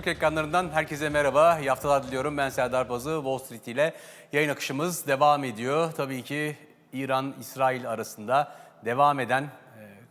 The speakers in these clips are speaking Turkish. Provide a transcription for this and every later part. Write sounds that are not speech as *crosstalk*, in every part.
Ekotürk ekranlarından herkese merhaba. İyi haftalar diliyorum. Ben Serdar Bazı. Wall Street ile yayın akışımız devam ediyor. Tabii ki İran-İsrail arasında devam eden e,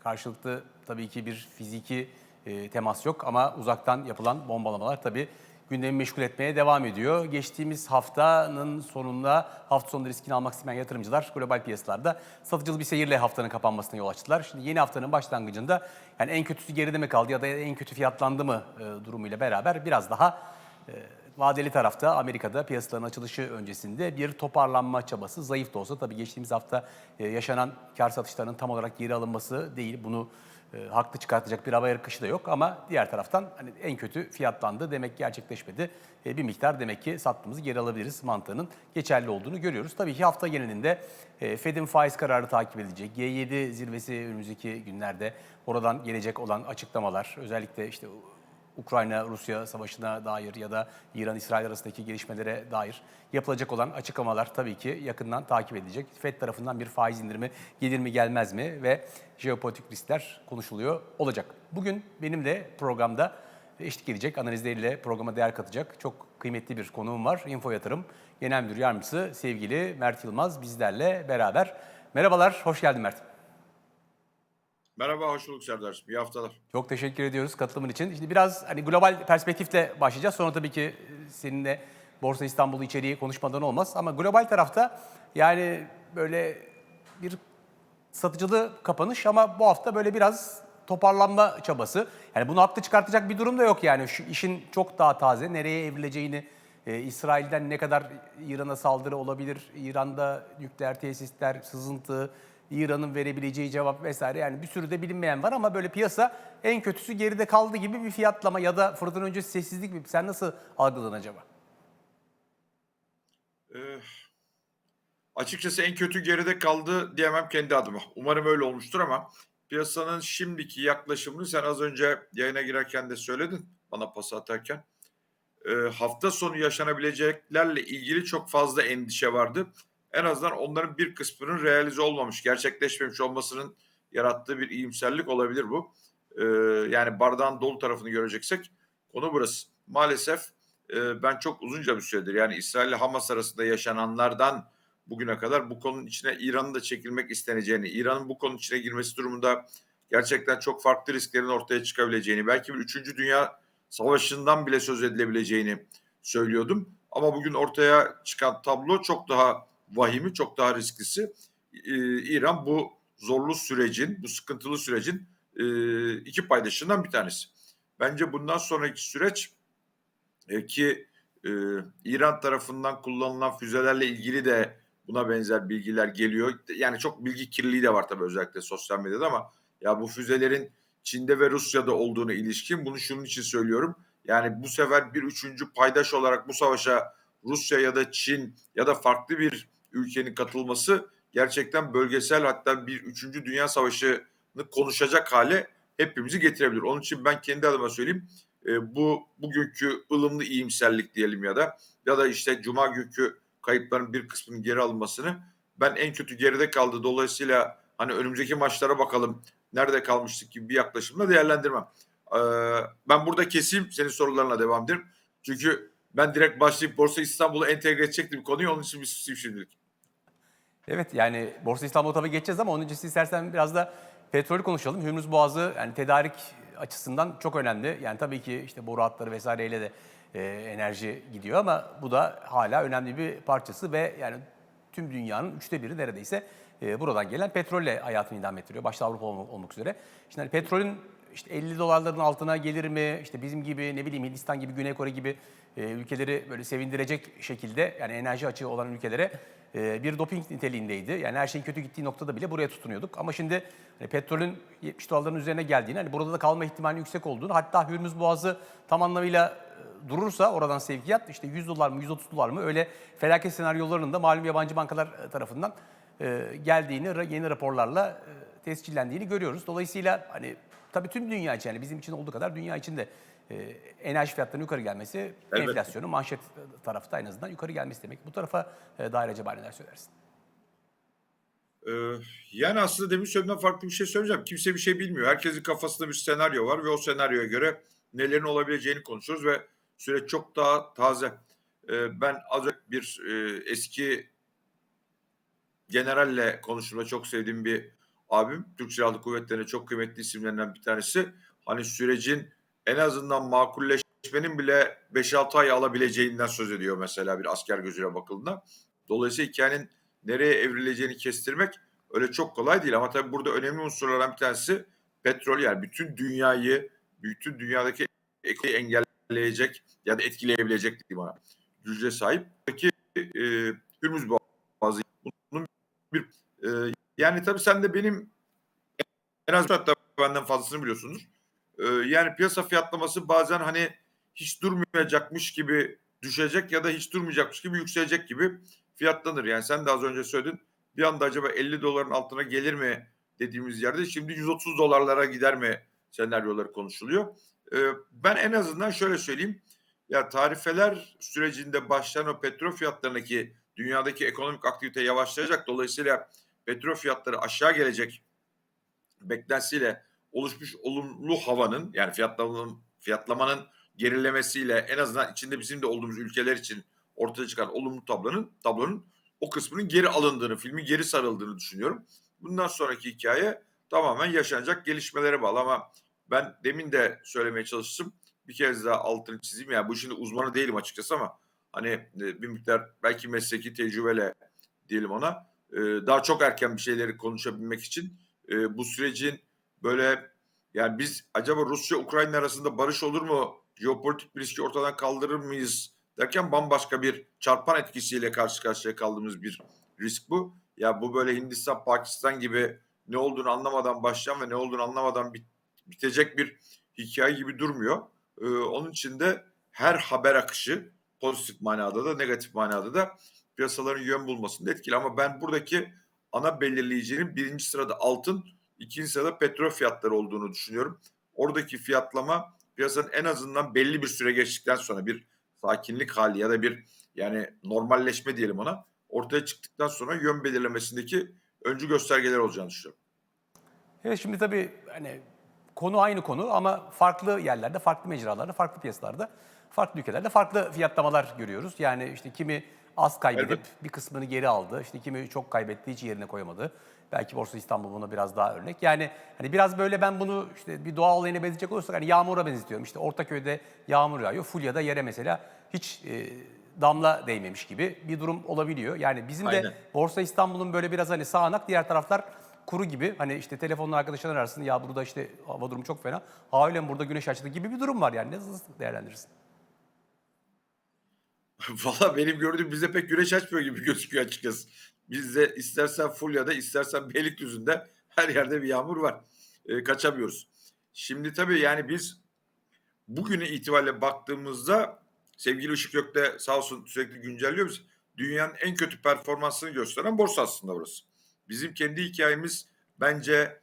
karşılıklı tabii ki bir fiziki e, temas yok ama uzaktan yapılan bombalamalar tabii gündemi meşgul etmeye devam ediyor. Geçtiğimiz haftanın sonunda hafta sonunda riskini almak isteyen yatırımcılar global piyasalarda satıcılı bir seyirle haftanın kapanmasına yol açtılar. Şimdi yeni haftanın başlangıcında yani en kötüsü geride mi kaldı ya da en kötü fiyatlandı mı e, durumuyla beraber biraz daha e, vadeli tarafta Amerika'da piyasaların açılışı öncesinde bir toparlanma çabası zayıf da olsa tabii geçtiğimiz hafta e, yaşanan kar satışlarının tam olarak geri alınması değil. Bunu e, haklı çıkartacak bir hava yarıkışı da yok ama diğer taraftan hani en kötü fiyatlandı demek gerçekleşmedi. E, bir miktar demek ki sattığımızı geri alabiliriz mantığının geçerli olduğunu görüyoruz. Tabii ki hafta genelinde e, Fed'in faiz kararı takip edilecek. G7 zirvesi önümüzdeki günlerde oradan gelecek olan açıklamalar özellikle işte Ukrayna-Rusya savaşına dair ya da İran-İsrail arasındaki gelişmelere dair yapılacak olan açıklamalar tabii ki yakından takip edilecek. FED tarafından bir faiz indirimi gelir mi gelmez mi ve jeopolitik riskler konuşuluyor olacak. Bugün benim de programda eşlik edecek, analizleriyle programa değer katacak çok kıymetli bir konuğum var. Info Yatırım Genel Müdür Yardımcısı sevgili Mert Yılmaz bizlerle beraber. Merhabalar, hoş geldin Mert. Merhaba, hoş bulduk Serdar'cığım. İyi haftalar. Çok teşekkür ediyoruz katılımın için. Şimdi biraz hani global perspektifle başlayacağız. Sonra tabii ki e, seninle Borsa İstanbul içeriği konuşmadan olmaz. Ama global tarafta yani böyle bir satıcılı kapanış ama bu hafta böyle biraz toparlanma çabası. Yani bunu haklı çıkartacak bir durum da yok yani. Şu işin çok daha taze. Nereye evrileceğini, e, İsrail'den ne kadar İran'a saldırı olabilir, İran'da nükleer tesisler, sızıntı, İran'ın verebileceği cevap vesaire yani bir sürü de bilinmeyen var ama böyle piyasa en kötüsü geride kaldı gibi bir fiyatlama ya da fırtına öncesi sessizlik mi? Sen nasıl algıladın acaba? Ee, açıkçası en kötü geride kaldı diyemem kendi adıma. Umarım öyle olmuştur ama piyasanın şimdiki yaklaşımını sen az önce yayına girerken de söyledin bana pas atarken. Ee, hafta sonu yaşanabileceklerle ilgili çok fazla endişe vardı. En azından onların bir kısmının realize olmamış, gerçekleşmemiş olmasının yarattığı bir iyimserlik olabilir bu. Ee, yani bardağın dolu tarafını göreceksek konu burası. Maalesef e, ben çok uzunca bir süredir yani İsrail ile Hamas arasında yaşananlardan bugüne kadar bu konunun içine İran'ın da çekilmek isteneceğini, İran'ın bu konunun içine girmesi durumunda gerçekten çok farklı risklerin ortaya çıkabileceğini, belki bir 3. Dünya Savaşı'ndan bile söz edilebileceğini söylüyordum. Ama bugün ortaya çıkan tablo çok daha vahimi, çok daha risklisi. Ee, İran bu zorlu sürecin, bu sıkıntılı sürecin e, iki paydaşından bir tanesi. Bence bundan sonraki süreç e, ki e, İran tarafından kullanılan füzelerle ilgili de buna benzer bilgiler geliyor. Yani çok bilgi kirliliği de var tabii özellikle sosyal medyada ama ya bu füzelerin Çin'de ve Rusya'da olduğunu ilişkin bunu şunun için söylüyorum. Yani bu sefer bir üçüncü paydaş olarak bu savaşa Rusya ya da Çin ya da farklı bir ülkenin katılması gerçekten bölgesel hatta bir üçüncü dünya savaşını konuşacak hale hepimizi getirebilir. Onun için ben kendi adıma söyleyeyim e, bu bugünkü ılımlı iyimserlik diyelim ya da ya da işte cuma günkü kayıpların bir kısmının geri alınmasını ben en kötü geride kaldı. Dolayısıyla hani önümüzdeki maçlara bakalım nerede kalmıştık gibi bir yaklaşımla değerlendirmem. Ee, ben burada keseyim senin sorularına devam ederim. Çünkü ben direkt başlayıp Borsa İstanbul'u entegre edecektim konuyu onun için bir susayım şimdilik. Evet yani Borsa İstanbul'a tabii geçeceğiz ama onun öncesi istersen biraz da petrolü konuşalım. Hürmüz Boğazı yani tedarik açısından çok önemli. Yani tabii ki işte boru hatları vesaireyle de e, enerji gidiyor ama bu da hala önemli bir parçası ve yani tüm dünyanın üçte biri neredeyse e, buradan gelen petrolle hayatını idame ettiriyor. Başta Avrupa olmak üzere. Şimdi hani petrolün işte 50 dolarların altına gelir mi? İşte bizim gibi ne bileyim Hindistan gibi, Güney Kore gibi e, ülkeleri böyle sevindirecek şekilde yani enerji açığı olan ülkelere e, bir doping niteliğindeydi. Yani her şeyin kötü gittiği noktada bile buraya tutunuyorduk. Ama şimdi hani petrolün 70 dolarların üzerine geldiğini, hani burada da kalma ihtimali yüksek olduğunu, hatta Hürmüz Boğazı tam anlamıyla e, durursa oradan sevkiyat işte 100 dolar mı 130 dolar mı öyle felaket senaryolarının da malum yabancı bankalar e, tarafından e, geldiğini yeni raporlarla e, tescillendiğini görüyoruz. Dolayısıyla hani tabii tüm dünya için yani bizim için olduğu kadar dünya için de e, enerji fiyatlarının yukarı gelmesi Elbette. enflasyonun manşet tarafta en azından yukarı gelmesi demek. Bu tarafa e, dair acaba neler söylersin? Ee, yani aslında demin söylediğimden farklı bir şey söyleyeceğim. Kimse bir şey bilmiyor. Herkesin kafasında bir senaryo var ve o senaryoya göre nelerin olabileceğini konuşuyoruz ve süreç çok daha taze. Ee, ben az önce bir e, eski generalle konuştuğumda çok sevdiğim bir abim. Türk Silahlı Kuvvetleri'ne çok kıymetli isimlerinden bir tanesi. Hani sürecin en azından makulleşmenin bile 5-6 ay alabileceğinden söz ediyor mesela bir asker gözüyle bakıldığında. Dolayısıyla hikayenin nereye evrileceğini kestirmek öyle çok kolay değil. Ama tabii burada önemli unsurlardan bir tanesi petrol yani bütün dünyayı, bütün dünyadaki ekonomiyi engelleyecek ya da etkileyebilecek diyeyim ona güce sahip. Peki e, Hürmüz Boğazı bunun bir e, yani tabii sen de benim en az hatta benden fazlasını biliyorsunuz. E, yani piyasa fiyatlaması bazen hani hiç durmayacakmış gibi düşecek ya da hiç durmayacakmış gibi yükselecek gibi fiyatlanır. Yani sen de az önce söyledin. Bir anda acaba 50 doların altına gelir mi dediğimiz yerde şimdi 130 dolarlara gider mi senaryoları konuşuluyor. E, ben en azından şöyle söyleyeyim. Ya tarifeler sürecinde başlayan o petrol fiyatlarındaki dünyadaki ekonomik aktivite yavaşlayacak. Dolayısıyla petrol fiyatları aşağı gelecek beklentisiyle oluşmuş olumlu havanın yani fiyatlamanın fiyatlamanın gerilemesiyle en azından içinde bizim de olduğumuz ülkeler için ortaya çıkan olumlu tablonun tablonun o kısmının geri alındığını, filmin geri sarıldığını düşünüyorum. Bundan sonraki hikaye tamamen yaşanacak gelişmelere bağlı ama ben demin de söylemeye çalıştım. Bir kez daha altını çizeyim. Yani bu işin uzmanı değilim açıkçası ama hani e, bir miktar belki mesleki tecrübeyle diyelim ona e, daha çok erken bir şeyleri konuşabilmek için e, bu sürecin böyle yani biz acaba Rusya Ukrayna arasında barış olur mu? Jeopolitik bir riski ortadan kaldırır mıyız? derken bambaşka bir çarpan etkisiyle karşı karşıya kaldığımız bir risk bu. Ya bu böyle Hindistan, Pakistan gibi ne olduğunu anlamadan başlayan ve ne olduğunu anlamadan bit- bitecek bir hikaye gibi durmuyor. Ee, onun için de her haber akışı pozitif manada da negatif manada da piyasaların yön bulmasında etkili. Ama ben buradaki ana belirleyicinin birinci sırada altın, ikinci sırada petrol fiyatları olduğunu düşünüyorum. Oradaki fiyatlama piyasanın en azından belli bir süre geçtikten sonra bir sakinlik hali ya da bir yani normalleşme diyelim ona ortaya çıktıktan sonra yön belirlemesindeki öncü göstergeler olacağını düşünüyorum. Evet şimdi tabii hani konu aynı konu ama farklı yerlerde, farklı mecralarda, farklı piyasalarda, farklı ülkelerde farklı fiyatlamalar görüyoruz. Yani işte kimi az kaybedip Elbette. bir kısmını geri aldı. İşte kimi çok kaybetti, hiç yerine koyamadı. Belki Borsa İstanbul buna biraz daha örnek. Yani hani biraz böyle ben bunu işte bir doğa olayına benzeyecek olursak hani yağmura benzetiyorum. İşte Ortaköy'de yağmur yağıyor. Fulya'da yere mesela hiç e, damla değmemiş gibi bir durum olabiliyor. Yani bizim de Aynen. Borsa İstanbul'un böyle biraz hani sağanak, diğer taraflar kuru gibi. Hani işte telefonla arkadaşlar ararsın ya burada işte hava durumu çok fena. Halen burada güneş açtı gibi bir durum var yani. Nasıl değerlendirirsin? *laughs* Valla benim gördüğüm bize pek güneş açmıyor gibi gözüküyor açıkçası. Bizde istersen Fulya'da istersen Beylikdüzü'nde her yerde bir yağmur var. Ee, kaçamıyoruz. Şimdi tabii yani biz bugüne itibariyle baktığımızda sevgili Işık Gök'te sağ olsun sürekli güncelliyor bizi. Dünyanın en kötü performansını gösteren borsa aslında burası. Bizim kendi hikayemiz bence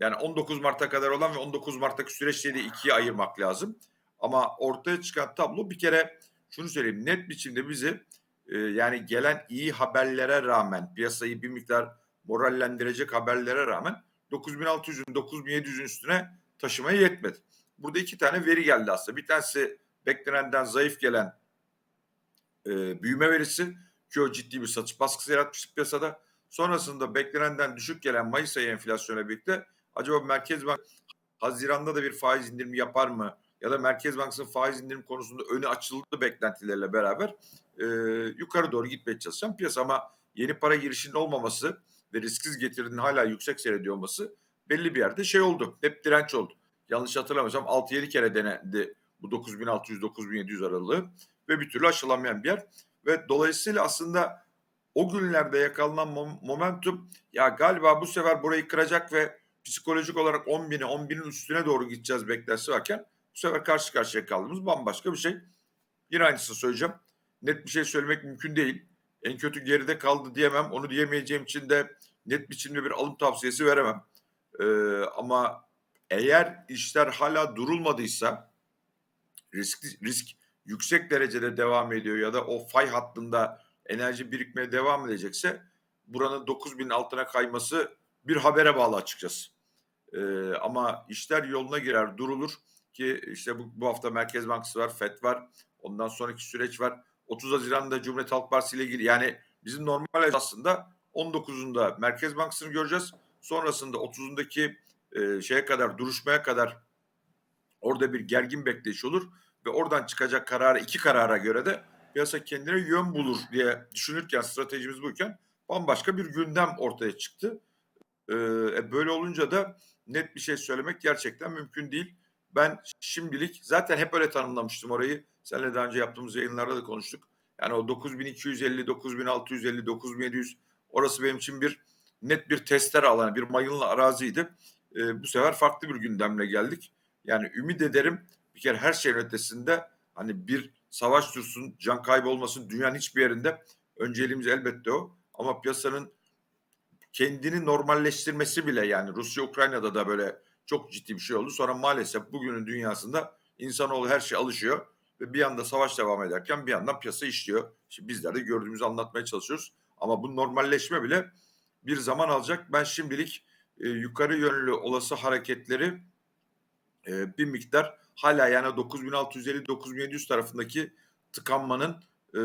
yani 19 Mart'a kadar olan ve 19 Mart'taki süreçleri ikiye ayırmak lazım. Ama ortaya çıkan tablo bir kere şunu söyleyeyim net biçimde bizi e, yani gelen iyi haberlere rağmen piyasayı bir miktar morallendirecek haberlere rağmen 9600'ün 9700'ün üstüne taşımaya yetmedi. Burada iki tane veri geldi aslında. Bir tanesi beklenenden zayıf gelen e, büyüme verisi ki o ciddi bir satış baskısı yaratmıştı piyasada. Sonrasında beklenenden düşük gelen Mayıs ayı enflasyona birlikte acaba Merkez Bank Haziran'da da bir faiz indirimi yapar mı? Ya da Merkez Bankası'nın faiz indirim konusunda önü açıldı beklentilerle beraber e, yukarı doğru gitmeye çalışan piyasa ama yeni para girişinin olmaması ve risksiz getirinin hala yüksek seyrediyor olması belli bir yerde şey oldu. Hep direnç oldu. Yanlış hatırlamıyorsam 6-7 kere denendi bu 9600-9700 aralığı ve bir türlü aşılamayan bir yer. Ve dolayısıyla aslında o günlerde yakalanan mom- momentum ya galiba bu sefer burayı kıracak ve psikolojik olarak 10 bine 10 binin üstüne doğru gideceğiz beklentisi varken bu sefer karşı karşıya kaldığımız bambaşka bir şey. Yine aynısını söyleyeceğim. Net bir şey söylemek mümkün değil. En kötü geride kaldı diyemem. Onu diyemeyeceğim için de net biçimde bir alım tavsiyesi veremem. Ee, ama eğer işler hala durulmadıysa risk, risk yüksek derecede devam ediyor ya da o fay hattında enerji birikmeye devam edecekse buranın 9000 altına kayması bir habere bağlı açıkçası. Ee, ama işler yoluna girer, durulur. Ki işte bu, bu hafta Merkez Bankası var, FED var. Ondan sonraki süreç var. 30 Haziran'da Cumhuriyet Halk Partisi ile ilgili yani bizim normal aslında 19'unda Merkez Bankası'nı göreceğiz. Sonrasında 30'undaki e, şeye kadar duruşmaya kadar orada bir gergin bekleyiş olur ve oradan çıkacak karara iki karara göre de piyasa kendine yön bulur diye düşünürken stratejimiz buyken bambaşka bir gündem ortaya çıktı. Ee, böyle olunca da net bir şey söylemek gerçekten mümkün değil. Ben şimdilik zaten hep öyle tanımlamıştım orayı. Seninle daha önce yaptığımız yayınlarda da konuştuk. Yani o 9250, 9650, 9700 orası benim için bir net bir tester alanı, bir mayınlı araziydi. Ee, bu sefer farklı bir gündemle geldik. Yani ümit ederim bir kere her şeyin ötesinde hani bir savaş dursun, can kaybı olmasın dünyanın hiçbir yerinde önceliğimiz elbette o. Ama piyasanın kendini normalleştirmesi bile yani Rusya Ukrayna'da da böyle çok ciddi bir şey oldu. Sonra maalesef bugünün dünyasında insanoğlu her şeye alışıyor ve bir anda savaş devam ederken bir yandan piyasa işliyor. Şimdi bizler de gördüğümüzü anlatmaya çalışıyoruz. Ama bu normalleşme bile bir zaman alacak. Ben şimdilik e, yukarı yönlü olası hareketleri e, bir miktar hala yani 9650-9700 tarafındaki tıkanmanın e,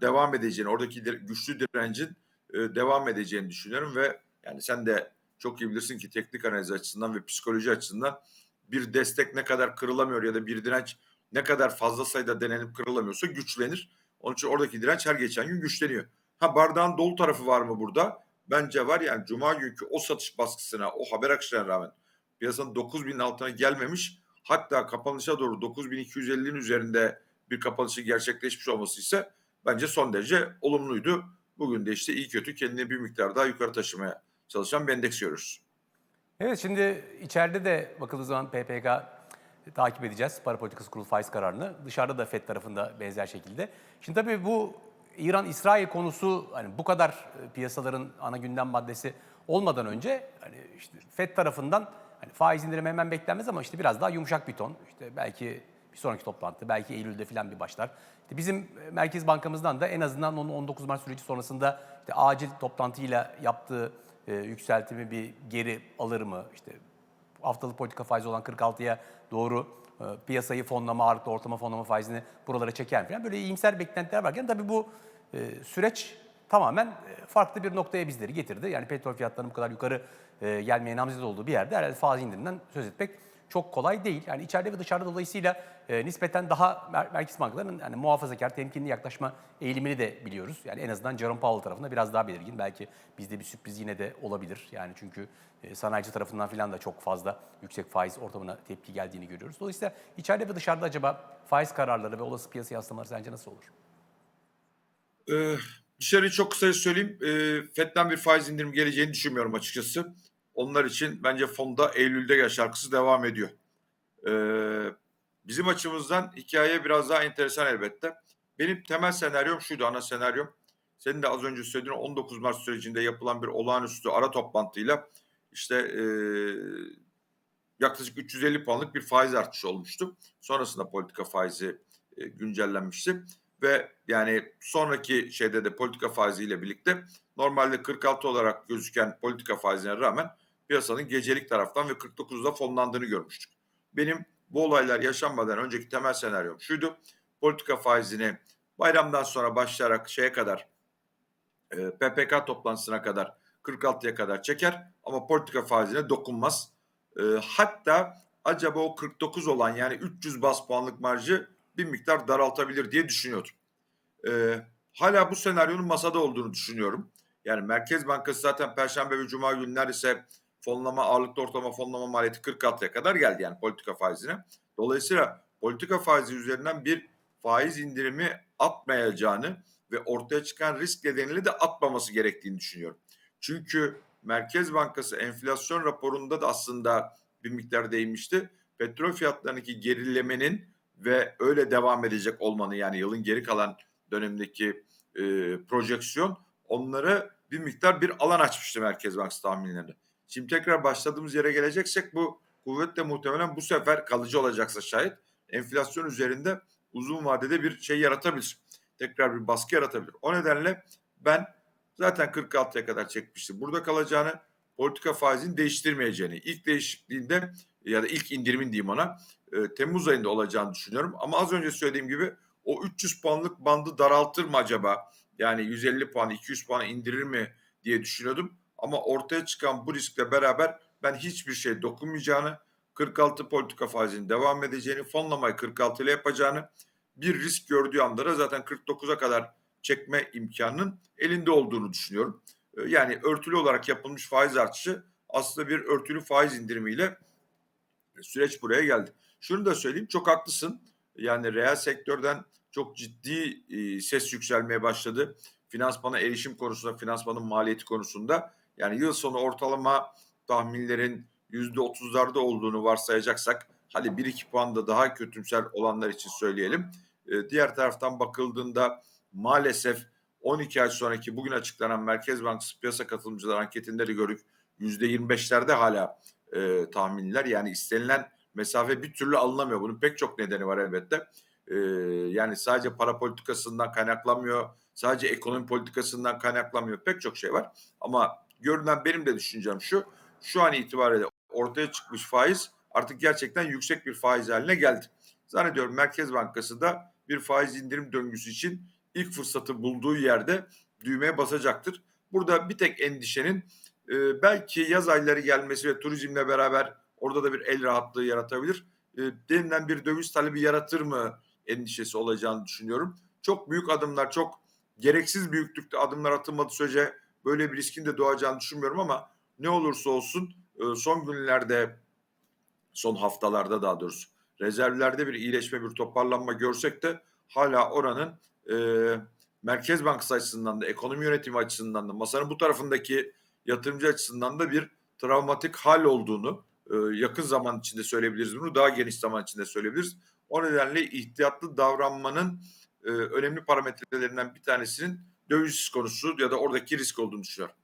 devam edeceğini, oradaki güçlü direncin e, devam edeceğini düşünüyorum ve yani sen de çok iyi bilirsin ki teknik analiz açısından ve psikoloji açısından bir destek ne kadar kırılamıyor ya da bir direnç ne kadar fazla sayıda denenip kırılamıyorsa güçlenir. Onun için oradaki direnç her geçen gün güçleniyor. Ha bardağın dolu tarafı var mı burada? Bence var yani cuma günkü o satış baskısına, o haber akışına rağmen piyasanın 9000'in altına gelmemiş hatta kapanışa doğru 9250'nin üzerinde bir kapanışı gerçekleşmiş olması ise bence son derece olumluydu. Bugün de işte iyi kötü kendini bir miktar daha yukarı taşımaya çalışan bir endeks görüyoruz. Evet şimdi içeride de bakıldığı zaman PPK takip edeceğiz. Para Politikası Kurulu faiz kararını. Dışarıda da FED tarafında benzer şekilde. Şimdi tabii bu İran-İsrail konusu hani bu kadar e, piyasaların ana gündem maddesi olmadan önce hani işte FED tarafından hani faiz indirimi hemen beklenmez ama işte biraz daha yumuşak bir ton. İşte belki bir sonraki toplantı, belki Eylül'de falan bir başlar. İşte bizim e, Merkez Bankamızdan da en azından onun 19 Mart süreci sonrasında işte acil toplantıyla yaptığı e, yükseltimi bir geri alır mı? İşte haftalık politika faizi olan 46'ya doğru e, piyasayı fonlama, ağırlıklı ortalama fonlama faizini buralara çeker mi falan. Böyle iyimser beklentiler varken tabii bu e, süreç tamamen e, farklı bir noktaya bizleri getirdi. Yani petrol fiyatlarının bu kadar yukarı e, gelmeye namzet olduğu bir yerde herhalde faiz indiriminden söz etmek çok kolay değil. Yani içeride ve dışarıda dolayısıyla e, nispeten daha mer- merkez bankalarının yani muhafazakar, temkinli yaklaşma eğilimini de biliyoruz. Yani en azından Jerome Powell tarafında biraz daha belirgin. Belki bizde bir sürpriz yine de olabilir. Yani çünkü e, sanayici tarafından falan da çok fazla yüksek faiz ortamına tepki geldiğini görüyoruz. Dolayısıyla içeride ve dışarıda acaba faiz kararları ve olası piyasa yansımaları sence nasıl olur? Ee, dışarıyı çok kısaca söyleyeyim. Ee, FED'den bir faiz indirim geleceğini düşünmüyorum açıkçası. Onlar için bence fonda Eylül'de gel şarkısı devam ediyor. Ee, bizim açımızdan hikaye biraz daha enteresan elbette. Benim temel senaryom şuydu, ana senaryom. Senin de az önce söylediğin 19 Mart sürecinde yapılan bir olağanüstü ara toplantıyla işte e, yaklaşık 350 puanlık bir faiz artışı olmuştu. Sonrasında politika faizi e, güncellenmişti ve yani sonraki şeyde de politika faiziyle birlikte normalde 46 olarak gözüken politika faizine rağmen piyasanın gecelik taraftan ve 49'da fonlandığını görmüştük. Benim bu olaylar yaşanmadan önceki temel senaryom şuydu. Politika faizini bayramdan sonra başlayarak şeye kadar e, PPK toplantısına kadar 46'ya kadar çeker ama politika faizine dokunmaz. E, hatta acaba o 49 olan yani 300 bas puanlık marjı bir miktar daraltabilir diye düşünüyordum. E, hala bu senaryonun masada olduğunu düşünüyorum. Yani Merkez Bankası zaten Perşembe ve Cuma günler ise fonlama ağırlıklı ortalama fonlama maliyeti 46'ya kadar geldi yani politika faizine. Dolayısıyla politika faizi üzerinden bir faiz indirimi atmayacağını ve ortaya çıkan risk nedeniyle de atmaması gerektiğini düşünüyorum. Çünkü Merkez Bankası enflasyon raporunda da aslında bir miktar değinmişti. Petrol fiyatlarındaki gerilemenin ve öyle devam edecek olmanı yani yılın geri kalan dönemindeki e, projeksiyon onları bir miktar bir alan açmıştı Merkez Bankası tahminlerinde. Şimdi tekrar başladığımız yere geleceksek bu kuvvetle muhtemelen bu sefer kalıcı olacaksa şayet enflasyon üzerinde uzun vadede bir şey yaratabilir. Tekrar bir baskı yaratabilir. O nedenle ben zaten 46'ya kadar çekmiştim. Burada kalacağını politika faizini değiştirmeyeceğini, ilk değişikliğinde ya da ilk indirimin diyeyim ona e, Temmuz ayında olacağını düşünüyorum. Ama az önce söylediğim gibi o 300 puanlık bandı daraltır mı acaba? Yani 150 puan, 200 puan indirir mi diye düşünüyordum. Ama ortaya çıkan bu riskle beraber ben hiçbir şey dokunmayacağını, 46 politika faizinin devam edeceğini, fonlamayı 46 ile yapacağını, bir risk gördüğü anda da zaten 49'a kadar çekme imkanının elinde olduğunu düşünüyorum. Ee, Yani örtülü olarak yapılmış faiz artışı aslında bir örtülü faiz indirimiyle süreç buraya geldi. Şunu da söyleyeyim çok haklısın. Yani reel sektörden çok ciddi e, ses yükselmeye başladı. Finansmana erişim konusunda, finansmanın maliyeti konusunda. Yani yıl sonu ortalama tahminlerin %30'larda olduğunu varsayacaksak hadi 1-2 puan da daha kötümser olanlar için söyleyelim. E, diğer taraftan bakıldığında maalesef 12 ay sonraki bugün açıklanan Merkez Bankası piyasa katılımcılar anketinde de gördük %25'lerde hala e, tahminler. Yani istenilen mesafe bir türlü alınamıyor. Bunun pek çok nedeni var elbette. E, yani sadece para politikasından kaynaklanmıyor. Sadece ekonomi politikasından kaynaklanmıyor. Pek çok şey var. Ama görünen benim de düşüncem şu. Şu an itibariyle ortaya çıkmış faiz artık gerçekten yüksek bir faiz haline geldi. Zannediyorum Merkez Bankası da bir faiz indirim döngüsü için ilk fırsatı bulduğu yerde düğmeye basacaktır. Burada bir tek endişenin e, belki yaz ayları gelmesi ve turizmle beraber orada da bir el rahatlığı yaratabilir. E, denilen bir döviz talebi yaratır mı endişesi olacağını düşünüyorum. Çok büyük adımlar, çok gereksiz büyüklükte adımlar atılmadığı sürece böyle bir riskin de doğacağını düşünmüyorum ama ne olursa olsun e, son günlerde, son haftalarda daha doğrusu rezervlerde bir iyileşme, bir toparlanma görsek de hala oranın e, Merkez Bankası açısından da, ekonomi yönetimi açısından da, masanın bu tarafındaki yatırımcı açısından da bir travmatik hal olduğunu e, yakın zaman içinde söyleyebiliriz bunu, daha geniş zaman içinde söyleyebiliriz. O nedenle ihtiyatlı davranmanın e, önemli parametrelerinden bir tanesinin döviz konusu ya da oradaki risk olduğunu düşünüyorum.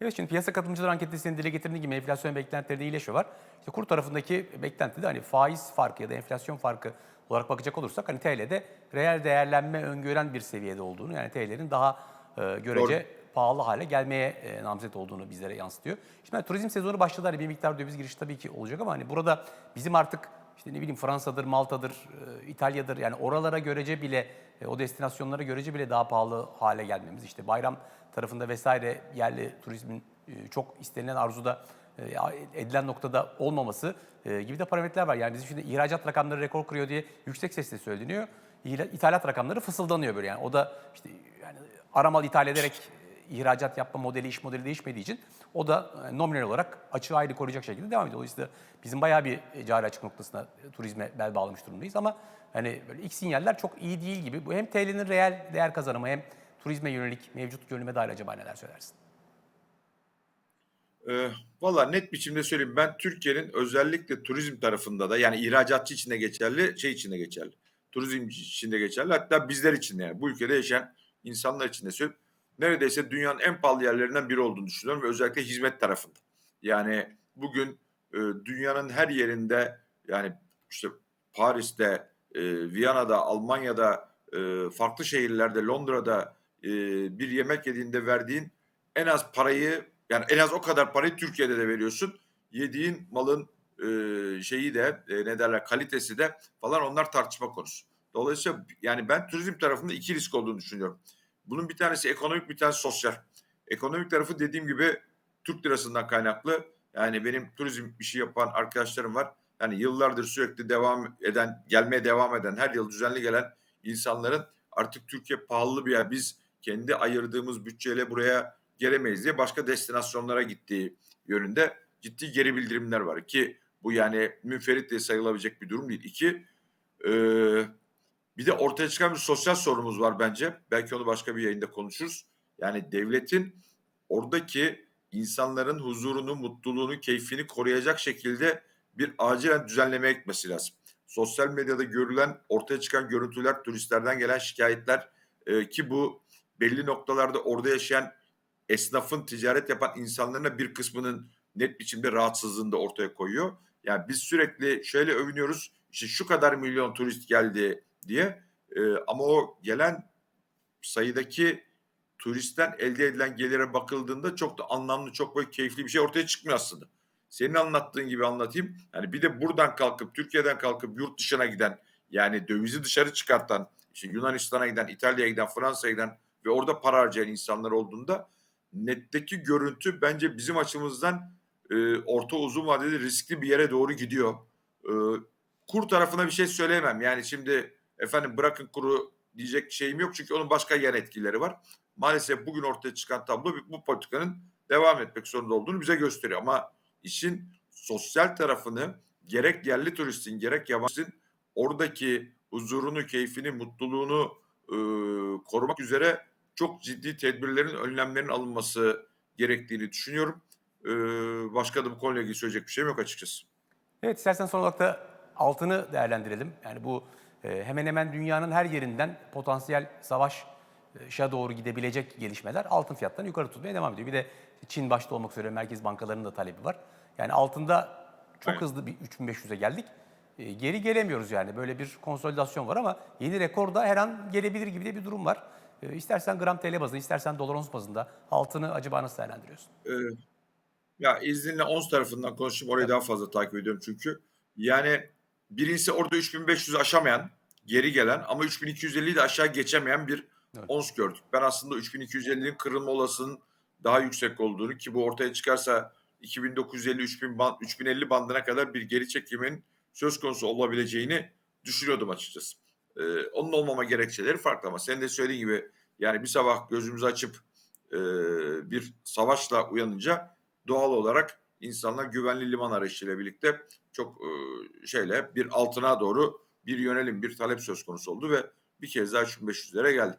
Evet şimdi piyasa katılımcılar anketinde senin dile getirdiğin gibi enflasyon beklentileri de iyileşiyor var. İşte kur tarafındaki beklenti de hani faiz farkı ya da enflasyon farkı olarak bakacak olursak hani TL'de reel değerlenme öngören bir seviyede olduğunu yani TL'nin daha e, görece Doğru. pahalı hale gelmeye e, namzet olduğunu bizlere yansıtıyor. Şimdi hani turizm sezonu başladı hani bir miktar döviz girişi tabii ki olacak ama hani burada bizim artık işte ne bileyim Fransa'dır, Malta'dır, e, İtalya'dır yani oralara görece bile e, o destinasyonlara görece bile daha pahalı hale gelmemiz işte bayram tarafında vesaire yerli turizmin e, çok istenilen arzuda edilen noktada olmaması gibi de parametreler var. Yani bizim şimdi ihracat rakamları rekor kırıyor diye yüksek sesle söyleniyor. İthalat rakamları fısıldanıyor böyle yani. O da işte yani aramal ithal ederek ihracat yapma modeli, iş modeli değişmediği için o da e, nominal olarak açığı ayrı koruyacak şekilde devam ediyor. Dolayısıyla bizim bayağı bir e, cari açık noktasına e, turizme bel bağlamış durumdayız ama hani böyle ilk sinyaller çok iyi değil gibi. Bu hem TL'nin reel değer kazanımı hem turizme yönelik mevcut görünüme dair acaba neler söylersin? Ee, Valla net biçimde söyleyeyim ben Türkiye'nin özellikle turizm tarafında da yani ihracatçı için de geçerli, şey için de geçerli. Turizm için de geçerli. Hatta bizler için de yani bu ülkede yaşayan insanlar için de söyleyeyim. Neredeyse dünyanın en pahalı yerlerinden biri olduğunu düşünüyorum ve özellikle hizmet tarafında. Yani bugün e, dünyanın her yerinde yani işte Paris'te, e, Viyana'da, Almanya'da, e, farklı şehirlerde, Londra'da e, bir yemek yediğinde verdiğin en az parayı yani en az o kadar parayı Türkiye'de de veriyorsun. Yediğin malın e, şeyi de e, ne derler kalitesi de falan onlar tartışma konusu. Dolayısıyla yani ben turizm tarafında iki risk olduğunu düşünüyorum. Bunun bir tanesi ekonomik bir tanesi sosyal. Ekonomik tarafı dediğim gibi Türk lirasından kaynaklı. Yani benim turizm işi yapan arkadaşlarım var. Yani yıllardır sürekli devam eden, gelmeye devam eden, her yıl düzenli gelen insanların artık Türkiye pahalı bir yer. Biz kendi ayırdığımız bütçeyle buraya gelemeyiz diye başka destinasyonlara gittiği yönünde ciddi geri bildirimler var ki bu yani münferit diye sayılabilecek bir durum değil. İki, e, bir de ortaya çıkan bir sosyal sorunumuz var bence. Belki onu başka bir yayında konuşuruz. Yani devletin oradaki insanların huzurunu, mutluluğunu, keyfini koruyacak şekilde bir acilen düzenlemeye gitmesi lazım. Sosyal medyada görülen, ortaya çıkan görüntüler, turistlerden gelen şikayetler e, ki bu belli noktalarda orada yaşayan esnafın, ticaret yapan insanların bir kısmının net biçimde rahatsızlığını da ortaya koyuyor. Yani biz sürekli şöyle övünüyoruz, işte şu kadar milyon turist geldi diye e, ama o gelen sayıdaki turistten elde edilen gelire bakıldığında çok da anlamlı, çok böyle keyifli bir şey ortaya çıkmıyor aslında. senin anlattığın gibi anlatayım. Yani bir de buradan kalkıp Türkiye'den kalkıp yurt dışına giden yani dövizi dışarı çıkartan işte Yunanistan'a giden, İtalya'ya giden, Fransa'ya giden ve orada para harcayan insanlar olduğunda netteki görüntü bence bizim açımızdan e, orta uzun vadede riskli bir yere doğru gidiyor. E, kur tarafına bir şey söyleyemem. Yani şimdi efendim bırakın kuru diyecek şeyim yok çünkü onun başka yan etkileri var. Maalesef bugün ortaya çıkan tablo bu politikanın devam etmek zorunda olduğunu bize gösteriyor. Ama işin sosyal tarafını gerek yerli turistin gerek yabancının oradaki huzurunu, keyfini, mutluluğunu e, korumak üzere çok ciddi tedbirlerin, önlemlerin alınması gerektiğini düşünüyorum. E, başka da bu konuyla ilgili söyleyecek bir şeyim yok açıkçası. Evet istersen son olarak da altını değerlendirelim. Yani bu hemen hemen dünyanın her yerinden potansiyel savaşa doğru gidebilecek gelişmeler altın fiyatlarını yukarı tutmaya devam ediyor. Bir de Çin başta olmak üzere merkez bankalarının da talebi var. Yani altında çok Evet. hızlı bir 3500'e geldik. E, geri gelemiyoruz yani. Böyle bir konsolidasyon var ama yeni rekor da her an gelebilir gibi de bir durum var. E, istersen gram TL bazında, istersen dolar ons bazında altını acaba nasıl değerlendiriyorsun? Ee, ya izninle ons tarafından konuşayım. Orayı daha fazla takip ediyorum çünkü. Yani birincisi orada 3500'ü aşamayan, geri gelen ama 3250'yi de aşağı geçemeyen bir Evet. ons gördük. Ben aslında 3250'nin kırılma olasılığının daha yüksek olduğunu ki bu ortaya çıkarsa 2950 3000 band, 3050 bandına kadar bir geri çekimin söz konusu olabileceğini düşünüyordum açıkçası. Ee, onun olmama gerekçeleri farklı ama senin de söylediğin gibi yani bir sabah gözümüzü açıp e, bir savaşla uyanınca doğal olarak insanlar güvenli liman arayışıyla birlikte çok e, şeyle bir altına doğru bir yönelim, bir talep söz konusu oldu ve bir kez daha 3500'lere geldi.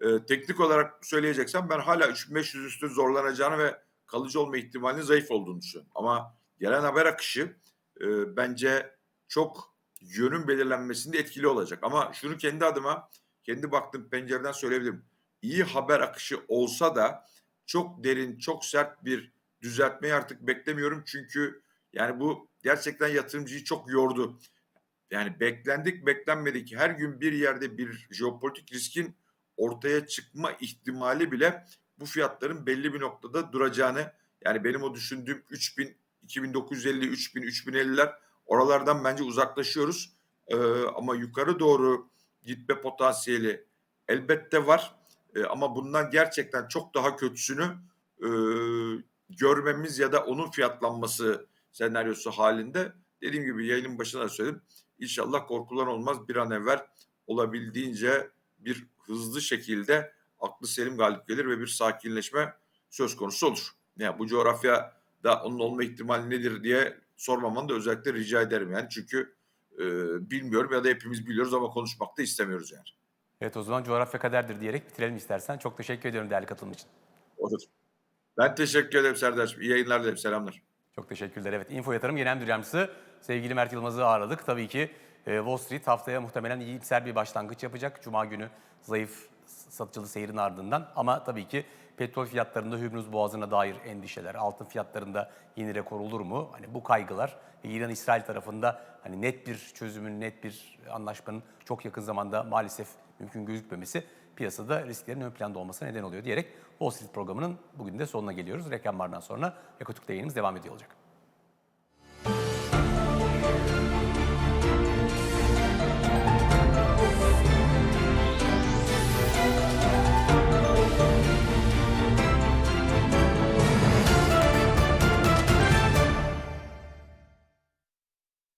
E, teknik olarak söyleyeceksem ben hala 3500 üstü zorlanacağını ve kalıcı olma ihtimalinin zayıf olduğunu düşünüyorum. Ama gelen haber akışı e, bence çok yönün belirlenmesinde etkili olacak. Ama şunu kendi adıma, kendi baktığım pencereden söyleyebilirim. İyi haber akışı olsa da çok derin, çok sert bir düzeltmeyi artık beklemiyorum. Çünkü yani bu gerçekten yatırımcıyı çok yordu. Yani beklendik beklenmedik her gün bir yerde bir jeopolitik riskin ortaya çıkma ihtimali bile bu fiyatların belli bir noktada duracağını yani benim o düşündüğüm 3000 2950 3000 3050'ler oralardan bence uzaklaşıyoruz. Ee, ama yukarı doğru gitme potansiyeli elbette var. Ee, ama bundan gerçekten çok daha kötüsünü e, görmemiz ya da onun fiyatlanması senaryosu halinde dediğim gibi yayının başında da söyledim. İnşallah korkulan olmaz bir an evvel olabildiğince bir hızlı şekilde aklı selim galip gelir ve bir sakinleşme söz konusu olur. Yani bu coğrafyada onun olma ihtimali nedir diye sormamanı da özellikle rica ederim yani çünkü e, bilmiyorum ya da hepimiz biliyoruz ama konuşmak da istemiyoruz yani. Evet o zaman coğrafya kaderdir diyerek bitirelim istersen. Çok teşekkür ediyorum değerli katılım için. Olur. Ben teşekkür ederim Serdar'cığım. İyi yayınlar dilerim. Selamlar. Çok teşekkürler. Evet, Info Yatırım Genel Müdür Yardımcısı sevgili Mert Yılmaz'ı ağırladık. Tabii ki e, Wall Street haftaya muhtemelen iyimser bir başlangıç yapacak. Cuma günü zayıf satıcılı seyrin ardından. Ama tabii ki petrol fiyatlarında Hürmüz Boğazı'na dair endişeler, altın fiyatlarında yeni rekor olur mu? Hani bu kaygılar ve İran-İsrail tarafında hani net bir çözümün, net bir anlaşmanın çok yakın zamanda maalesef mümkün gözükmemesi piyasada risklerin ön planda olmasına neden oluyor diyerek Wall Street programının bugün de sonuna geliyoruz. Reklamlardan sonra Ekotürk'te yayınımız devam ediyor olacak.